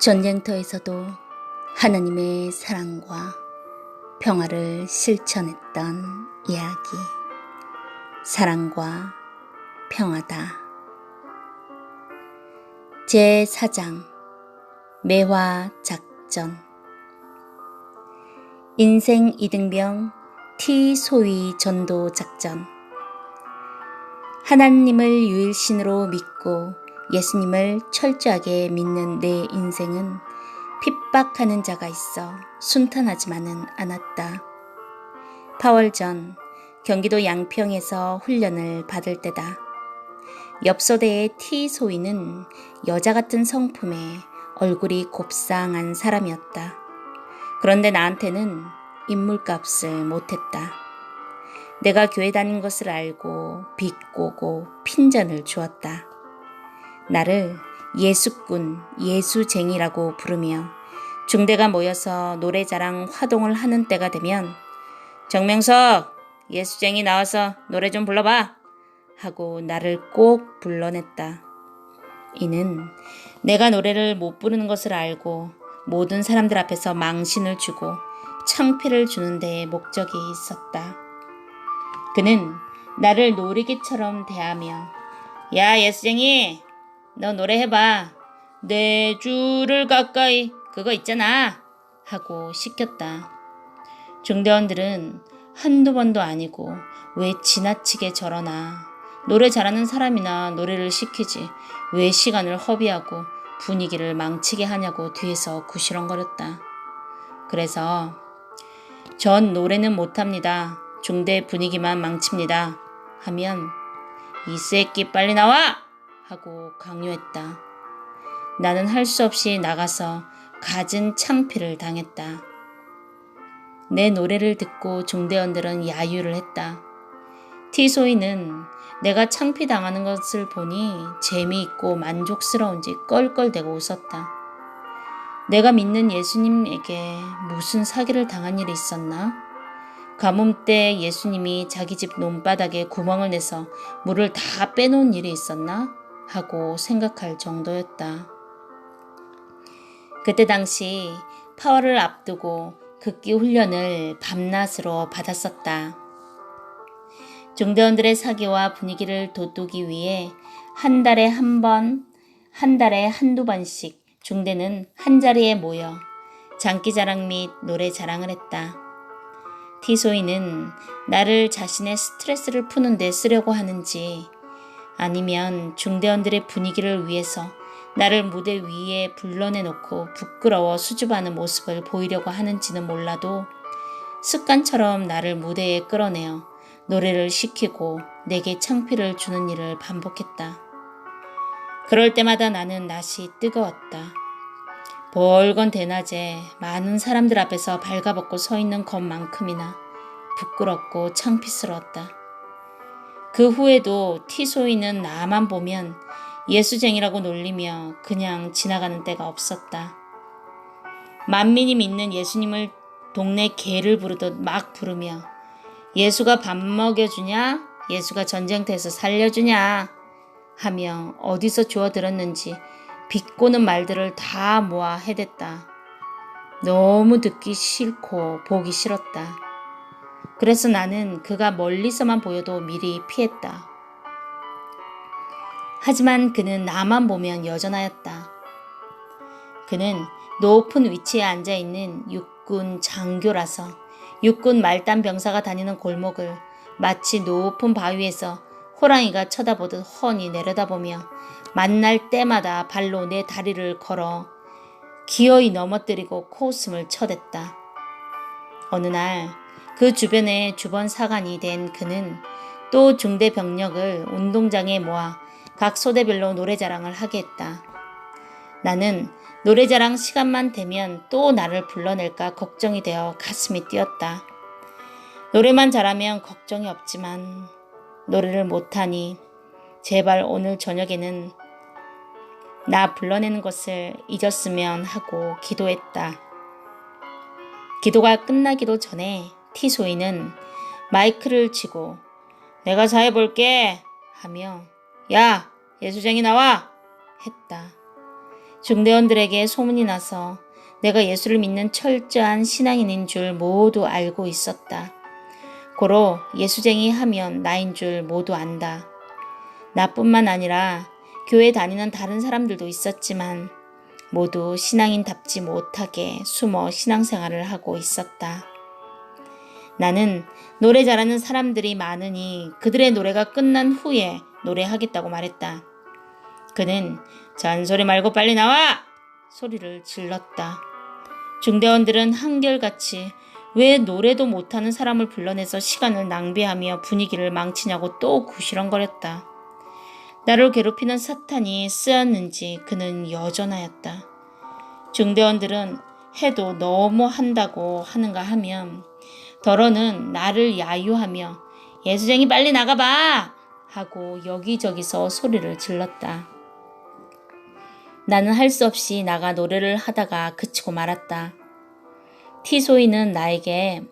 전쟁터에서도 하나님의 사랑과 평화를 실천했던 이야기. 사랑과 평화다. 제4장 매화 작전 인생 이등병 T 소위 전도 작전 하나님을 유일신으로 믿고 예수님을 철저하게 믿는 내 인생은 핍박하는 자가 있어 순탄하지만은 않았다. 8월 전 경기도 양평에서 훈련을 받을 때다. 옆소대의 T 소위는 여자 같은 성품에 얼굴이 곱상한 사람이었다. 그런데 나한테는 인물값을 못했다. 내가 교회 다닌 것을 알고 비꼬고 핀잔을 주었다. 나를 예수꾼, 예수쟁이라고 부르며 중대가 모여서 노래자랑 화동을 하는 때가 되면 정명석, 예수쟁이 나와서 노래 좀 불러봐 하고 나를 꼭 불러냈다. 이는 내가 노래를 못 부르는 것을 알고 모든 사람들 앞에서 망신을 주고 창피를 주는 데에 목적이 있었다. 그는 나를 놀이기처럼 대하며 야 예수쟁이 너 노래해봐 내 주를 가까이 그거 있잖아 하고 시켰다. 중대원들은 한두 번도 아니고 왜 지나치게 저러나 노래 잘하는 사람이나 노래를 시키지 왜 시간을 허비하고 분위기를 망치게 하냐고 뒤에서 구시렁거렸다. 그래서 전 노래는 못합니다. 중대 분위기만 망칩니다. 하면 이 새끼 빨리 나와! 하고 강요했다. 나는 할 수 없이 나가서 갖은 창피를 당했다. 내 노래를 듣고 중대원들은 야유를 했다. 티소이는 내가 창피당하는 것을 보니 재미있고 만족스러운지 껄껄대고 웃었다. 내가 믿는 예수님에게 무슨 사기를 당한 일이 있었나? 가뭄 때 예수님이 자기 집 논바닥에 구멍을 내서 물을 다 빼놓은 일이 있었나? 하고 생각할 정도였다. 그때 당시 파워를 앞두고 극기 훈련을 밤낮으로 받았었다. 중대원들의 사기와 분위기를 돋우기 위해 한 달에 한 번, 한 달에 한두 번씩 중대는 한 자리에 모여 장기자랑 및 노래 자랑을 했다. 티소이는 나를 자신의 스트레스를 푸는 데 쓰려고 하는지 아니면 중대원들의 분위기를 위해서 나를 무대 위에 불러내놓고 부끄러워 수줍어하는 모습을 보이려고 하는지는 몰라도 습관처럼 나를 무대에 끌어내어 노래를 시키고 내게 창피를 주는 일을 반복했다. 그럴 때마다 나는 낯이 뜨거웠다. 벌건 대낮에 많은 사람들 앞에서 발가벗고 서 있는 것만큼이나 부끄럽고 창피스러웠다. 그 후에도 티소이는 나만 보면 예수쟁이라고 놀리며 그냥 지나가는 때가 없었다. 만민이 믿는 예수님을 동네 개를 부르듯 막 부르며 예수가 밥 먹여주냐? 예수가 전쟁터에서 살려주냐? 하며 어디서 주워 들었는지 비꼬는 말들을 다 모아 해댔다. 너무 듣기 싫고 보기 싫었다. 그래서 나는 그가 멀리서만 보여도 미리 피했다. 하지만 그는 나만 보면 여전하였다. 그는 높은 위치에 앉아 있는 육군 장교라서 육군 말단 병사가 다니는 골목을 마치 높은 바위에서 호랑이가 쳐다보듯 훤히 내려다보며 만날 때마다 발로 내 다리를 걸어 기어이 넘어뜨리고 코웃음을 쳐댔다. 어느 날 그 주변에 주번 사관이 된 그는 또 중대 병력을 운동장에 모아 각 소대별로 노래자랑을 하게 했다. 나는 노래자랑 시간만 되면 또 나를 불러낼까 걱정이 되어 가슴이 뛰었다. 노래만 잘하면 걱정이 없지만 노래를 못하니 제발 오늘 저녁에는 나 불러내는 것을 잊었으면 하고 기도했다. 기도가 끝나기도 전에 티소이는 마이크를 치고 내가 사해볼게 하며 야 예수쟁이 나와 했다. 중대원들에게 소문이 나서 내가 예수를 믿는 철저한 신앙인인 줄 모두 알고 있었다. 고로 예수쟁이 하면 나인 줄 모두 안다. 나뿐만 아니라 교회 다니는 다른 사람들도 있었지만 모두 신앙인답지 못하게 숨어 신앙생활을 하고 있었다. 나는 노래 잘하는 사람들이 많으니 그들의 노래가 끝난 후에 노래하겠다고 말했다. 그는 잔소리 말고 빨리 나와! 소리를 질렀다. 중대원들은 한결같이 왜 노래도 못하는 사람을 불러내서 시간을 낭비하며 분위기를 망치냐고 또 구시렁거렸다. 나를 괴롭히는 사탄이 쓰였는지 그는 여전하였다. 중대원들은 해도 너무 한다고 하는가 하면 더러는 나를 야유하며 예수쟁이 빨리 나가봐! 하고 여기저기서 소리를 질렀다. 나는 할 수 없이 나가 노래를 하다가 그치고 말았다. 티소이는 나에게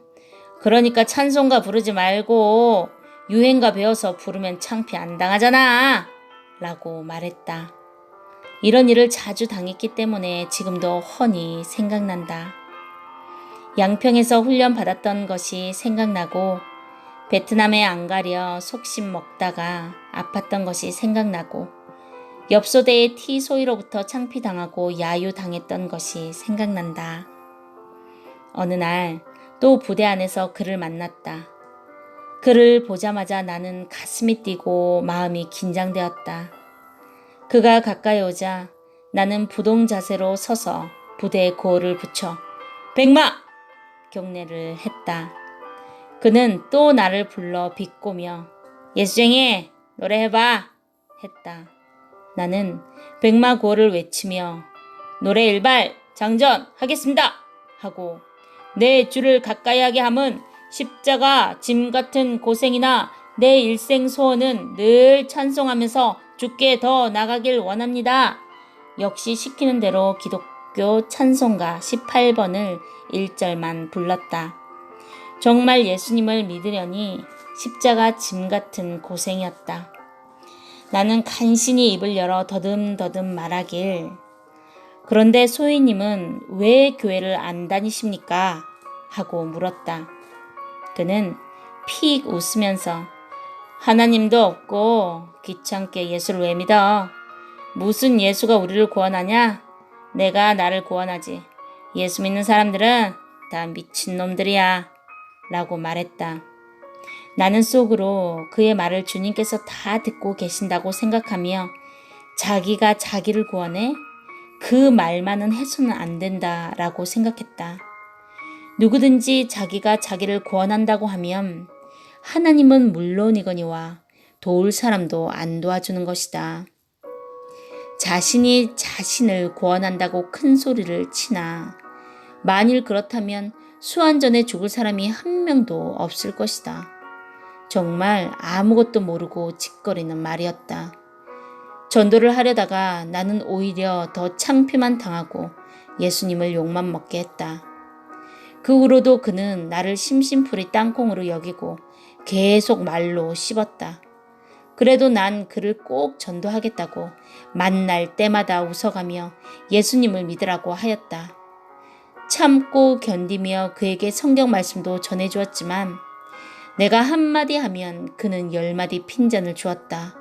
그러니까 찬송가 부르지 말고 유행가 배워서 부르면 창피 안 당하잖아! 라고 말했다. 이런 일을 자주 당했기 때문에 지금도 훤히 생각난다. 양평에서 훈련 받았던 것이 생각나고 베트남에 안 가려 속심 먹다가 아팠던 것이 생각나고 엽소대의 티소이로부터 창피당하고 야유당했던 것이 생각난다. 어느 날 또 부대 안에서 그를 만났다. 그를 보자마자 나는 가슴이 뛰고 마음이 긴장되었다. 그가 가까이 오자 나는 부동 자세로 서서 부대에 고을을 붙여 백마! 경례를 했다. 그는 또 나를 불러 비꼬며 예수쟁이 노래해봐 했다. 나는 백마 고를 외치며 노래 일발 장전 하겠습니다 하고 내 주를 가까이 하게 함은 십자가 짐 같은 고생이나 내 일생 소원은 늘 찬송하면서 주께 더 나가길 원합니다. 역시 시키는 대로 기독 교 찬송가 18번을 1절만 불렀다. 정말 예수님을 믿으려니 십자가 짐 같은 고생이었다. 나는 간신히 입을 열어 더듬더듬 말하길. 그런데 소희님은 왜 교회를 안 다니십니까? 하고 물었다. 그는 픽 웃으면서 하나님도 없고 귀찮게 예수를 왜 믿어? 무슨 예수가 우리를 구원하냐? 내가 나를 구원하지. 예수 믿는 사람들은 다 미친놈들이야. 라고 말했다. 나는 속으로 그의 말을 주님께서 다 듣고 계신다고 생각하며 자기가 자기를 구원해 그 말만은 해서는 안 된다 라고 생각했다. 누구든지 자기가 자기를 구원한다고 하면 하나님은 물론이거니와 도울 사람도 안 도와주는 것이다. 자신이 자신을 구원한다고 큰 소리를 치나 만일 그렇다면 수완전에 죽을 사람이 한 명도 없을 것이다. 정말 아무것도 모르고 짓거리는 말이었다. 전도를 하려다가 나는 오히려 더 창피만 당하고 예수님을 욕만 먹게 했다. 그 후로도 그는 나를 심심풀이 땅콩으로 여기고 계속 말로 씹었다. 그래도 난 그를 꼭 전도하겠다고 만날 때마다 웃어가며 예수님을 믿으라고 하였다. 참고 견디며 그에게 성경 말씀도 전해주었지만 내가 한마디 하면 그는 열마디 핀잔을 주었다.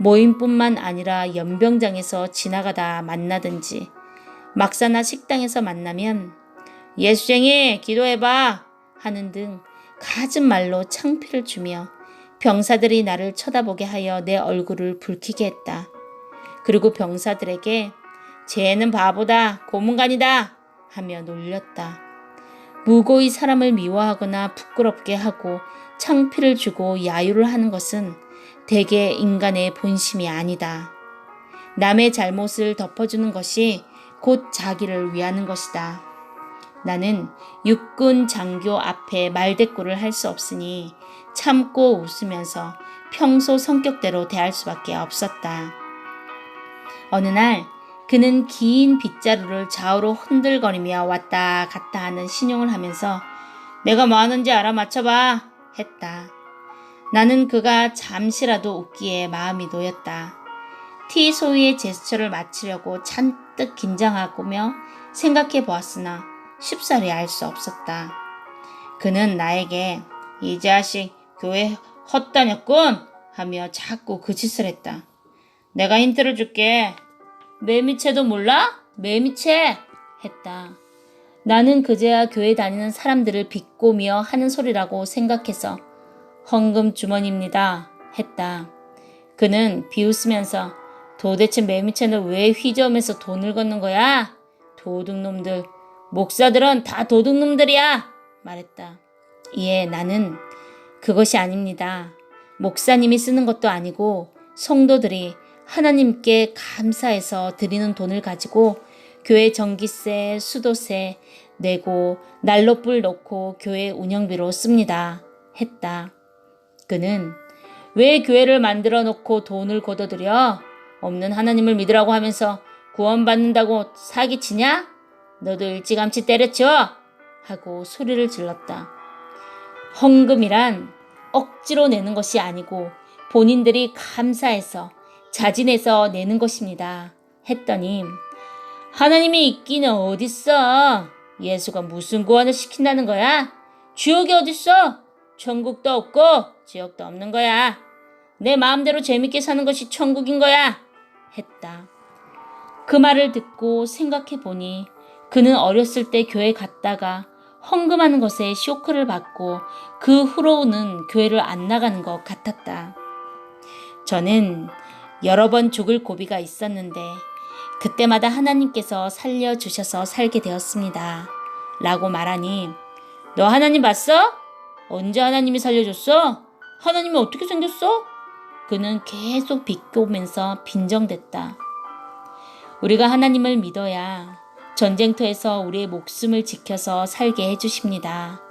모임뿐만 아니라 연병장에서 지나가다 만나든지 막사나 식당에서 만나면 예수쟁이 기도해봐 하는 등 갖은 말로 창피를 주며 병사들이 나를 쳐다보게 하여 내 얼굴을 붉히게 했다. 그리고 병사들에게 쟤는 바보다 고문관이다 하며 놀렸다. 무고히 사람을 미워하거나 부끄럽게 하고 창피를 주고 야유를 하는 것은 대개 인간의 본심이 아니다. 남의 잘못을 덮어주는 것이 곧 자기를 위하는 것이다. 나는 육군 장교 앞에 말대꾸를 할 수 없으니 참고 웃으면서 평소 성격대로 대할 수밖에 없었다. 어느 날 그는 긴 빗자루를 좌우로 흔들거리며 왔다 갔다 하는 신용을 하면서 내가 뭐 하는지 알아맞혀봐 했다. 나는 그가 잠시라도 웃기에 마음이 놓였다. 피소위의 제스처를 마치려고 잔뜩 긴장하고며 생각해 보았으나 쉽사리 알 수 없었다. 그는 나에게 이 자식 교회 헛다녔군 하며 자꾸 그 짓을 했다. 내가 힌트를 줄게. 매미채도 몰라? 매미채 했다. 나는 그제야 교회 다니는 사람들을 비꼬며 하는 소리라고 생각해서 헌금 주머니입니다 했다. 그는 비웃으면서 도대체 매미채는 왜 휘저으면서 돈을 걷는 거야? 도둑놈들. 목사들은 다 도둑놈들이야! 말했다. 이에 나는 그것이 아닙니다. 목사님이 쓰는 것도 아니고 성도들이 하나님께 감사해서 드리는 돈을 가지고 교회 전기세, 수도세 내고 난로불 넣고 교회 운영비로 씁니다. 했다. 그는 왜 교회를 만들어 놓고 돈을 걷어들여? 없는 하나님을 믿으라고 하면서 구원받는다고 사기치냐? 너도 일찌감치 때려쳐! 하고 소리를 질렀다. 헌금이란 억지로 내는 것이 아니고 본인들이 감사해서 자진해서 내는 것입니다. 했더니 하나님이 있기는 어딨어? 예수가 무슨 구원을 시킨다는 거야? 지옥이 어딨어? 천국도 없고 지옥도 없는 거야. 내 마음대로 재밌게 사는 것이 천국인 거야. 했다. 그 말을 듣고 생각해 보니 그는 어렸을 때 교회 갔다가 헌금하는 것에 쇼크를 받고 그 후로는 교회를 안 나가는 것 같았다. 저는 여러 번 죽을 고비가 있었는데 그때마다 하나님께서 살려주셔서 살게 되었습니다. 라고 말하니 너 하나님 봤어? 언제 하나님이 살려줬어? 하나님이 어떻게 생겼어? 그는 계속 비꼬면서 빈정댔다. 우리가 하나님을 믿어야 전쟁터에서 우리의 목숨을 지켜서 살게 해주십니다.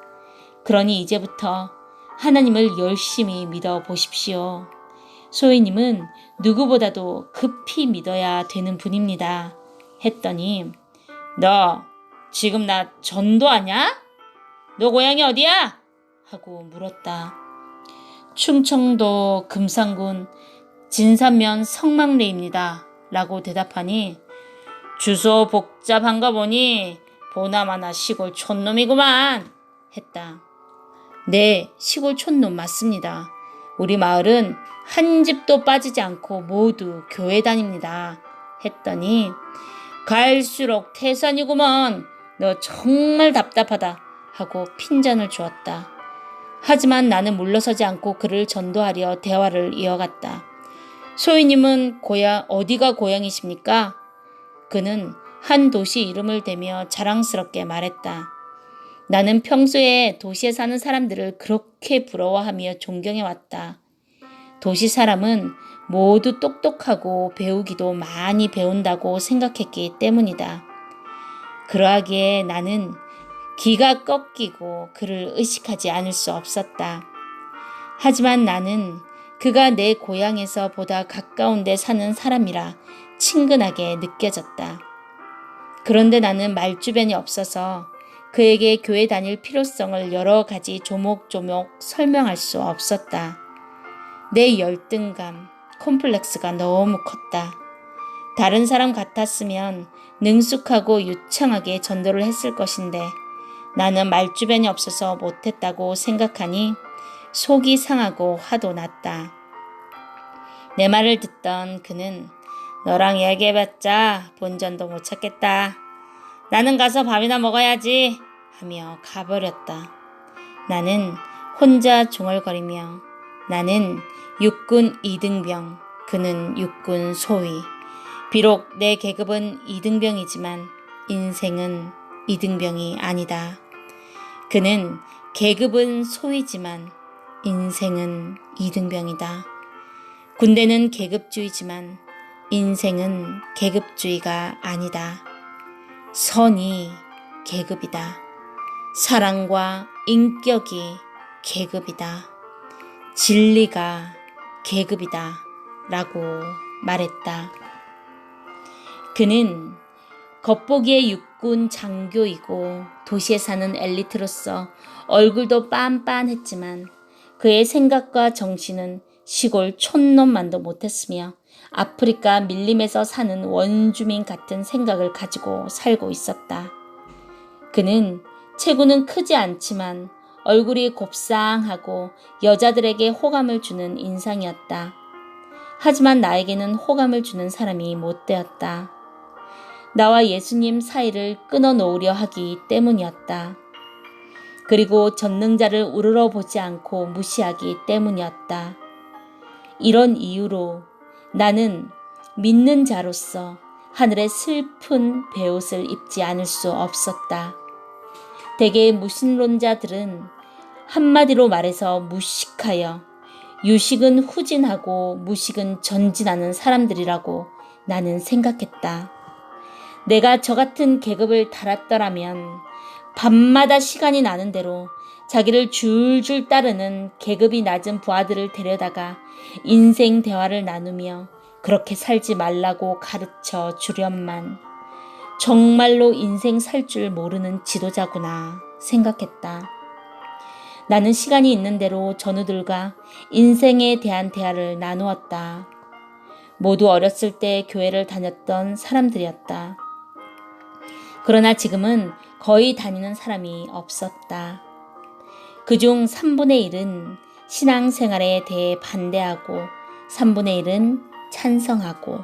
그러니 이제부터 하나님을 열심히 믿어 보십시오. 소희님은 누구보다도 급히 믿어야 되는 분입니다. 했더니, 너 지금 나 전도하냐? 너 고향이 어디야? 하고 물었다. 충청도 금산군 진산면 성막리입니다. 라고 대답하니 주소 복잡한가 보니 보나마나 시골 촌놈이구만 했다. 네, 시골 촌놈 맞습니다. 우리 마을은 한 집도 빠지지 않고 모두 교회 다닙니다. 했더니 갈수록 태산이구먼. 너 정말 답답하다. 하고 핀잔을 주었다. 하지만 나는 물러서지 않고 그를 전도하려 대화를 이어갔다. 소희님은 고향, 어디가 고향이십니까? 그는 한 도시 이름을 대며 자랑스럽게 말했다. 나는 평소에 도시에 사는 사람들을 그렇게 부러워하며 존경해왔다. 도시 사람은 모두 똑똑하고 배우기도 많이 배운다고 생각했기 때문이다. 그러하기에 나는 기가 꺾이고 그를 의식하지 않을 수 없었다. 하지만 나는 그가 내 고향에서 보다 가까운 데 사는 사람이라 친근하게 느껴졌다. 그런데 나는 말주변이 없어서 그에게 교회 다닐 필요성을 여러 가지 조목조목 설명할 수 없었다. 내 열등감, 콤플렉스가 너무 컸다. 다른 사람 같았으면 능숙하고 유창하게 전도를 했을 것인데 나는 말주변이 없어서 못했다고 생각하니 속이 상하고 화도 났다. 내 말을 듣던 그는 너랑 이야기해봤자 본전도 못 찾겠다. 나는 가서 밥이나 먹어야지 하며 가버렸다. 나는 혼자 중얼거리며 나는 육군 이등병, 그는 육군 소위. 비록 내 계급은 이등병이지만 인생은 이등병이 아니다. 그는 계급은 소위지만 인생은 이등병이다. 군대는 계급주의지만 인생은 계급주의가 아니다. 선이 계급이다. 사랑과 인격이 계급이다. 진리가 계급이다. 라고 말했다. 그는 겉보기에 육군 장교이고 도시에 사는 엘리트로서 얼굴도 빤빤했지만 그의 생각과 정신은 시골 촌놈만도 못했으며 아프리카 밀림에서 사는 원주민 같은 생각을 가지고 살고 있었다. 그는 체구는 크지 않지만 얼굴이 곱상하고 여자들에게 호감을 주는 인상이었다. 하지만 나에게는 호감을 주는 사람이 못 되었다. 나와 예수님 사이를 끊어 놓으려 하기 때문이었다. 그리고 전능자를 우러러 보지 않고 무시하기 때문이었다. 이런 이유로 나는 믿는 자로서 하늘의 슬픈 베옷을 입지 않을 수 없었다. 대개 무신론자들은 한마디로 말해서 무식하여 유식은 후진하고 무식은 전진하는 사람들이라고 나는 생각했다. 내가 저 같은 계급을 달았더라면 밤마다 시간이 나는 대로 자기를 줄줄 따르는 계급이 낮은 부하들을 데려다가 인생 대화를 나누며 그렇게 살지 말라고 가르쳐 주련만 정말로 인생 살 줄 모르는 지도자구나 생각했다. 나는 시간이 있는 대로 전우들과 인생에 대한 대화를 나누었다. 모두 어렸을 때 교회를 다녔던 사람들이었다. 그러나 지금은 거의 다니는 사람이 없었다. 그중 3분의 1은 신앙생활에 대해 반대하고 3분의 1은 찬성하고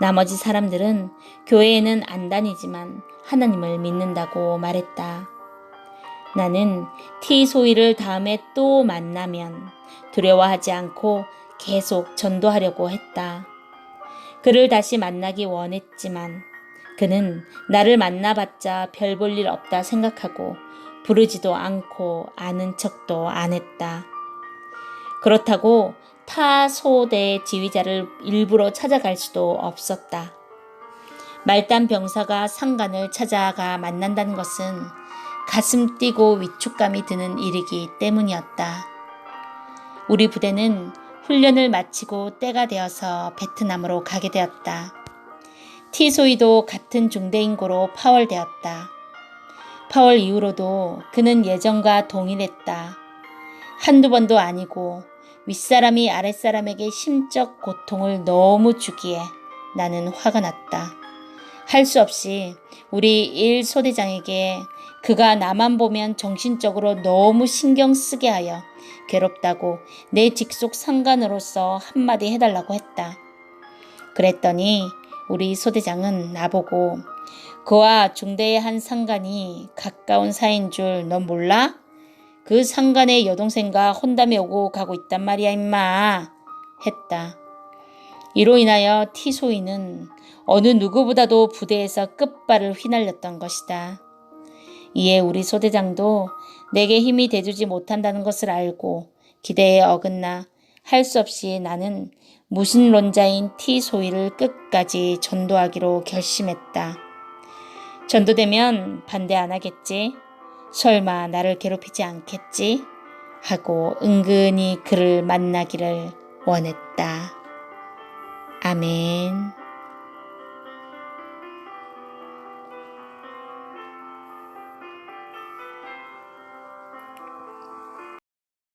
나머지 사람들은 교회에는 안 다니지만 하나님을 믿는다고 말했다. 나는 티소이를 다음에 또 만나면 두려워하지 않고 계속 전도하려고 했다. 그를 다시 만나기 원했지만 그는 나를 만나봤자 별 볼 일 없다 생각하고 부르지도 않고 아는 척도 안 했다. 그렇다고 타 소대 지휘자를 일부러 찾아갈 수도 없었다. 말단 병사가 상관을 찾아가 만난다는 것은 가슴 뛰고 위축감이 드는 일이기 때문이었다. 우리 부대는 훈련을 마치고 때가 되어서 베트남으로 가게 되었다. 티소이도 같은 중대인고로 파월되었다. 파월 이후로도 그는 예전과 동일했다. 한두 번도 아니고 윗사람이 아랫사람에게 심적 고통을 너무 주기에 나는 화가 났다. 할 수 없이 우리 일 소대장에게 그가 나만 보면 정신적으로 너무 신경 쓰게 하여 괴롭다고 내 직속 상관으로서 한마디 해달라고 했다. 그랬더니 우리 소대장은 나보고 그와 중대의 한 상관이 가까운 사이인 줄 넌 몰라? 그 상관의 여동생과 혼담에 오고 가고 있단 말이야 임마 했다. 이로 인하여 티소이는 어느 누구보다도 부대에서 끝발을 휘날렸던 것이다. 이에 우리 소대장도 내게 힘이 돼주지 못한다는 것을 알고 기대에 어긋나 할 수 없이 나는 무신론자인 티소이를 끝까지 전도하기로 결심했다. 전도되면 반대 안 하겠지? 설마 나를 괴롭히지 않겠지? 하고 은근히 그를 만나기를 원했다. 아멘.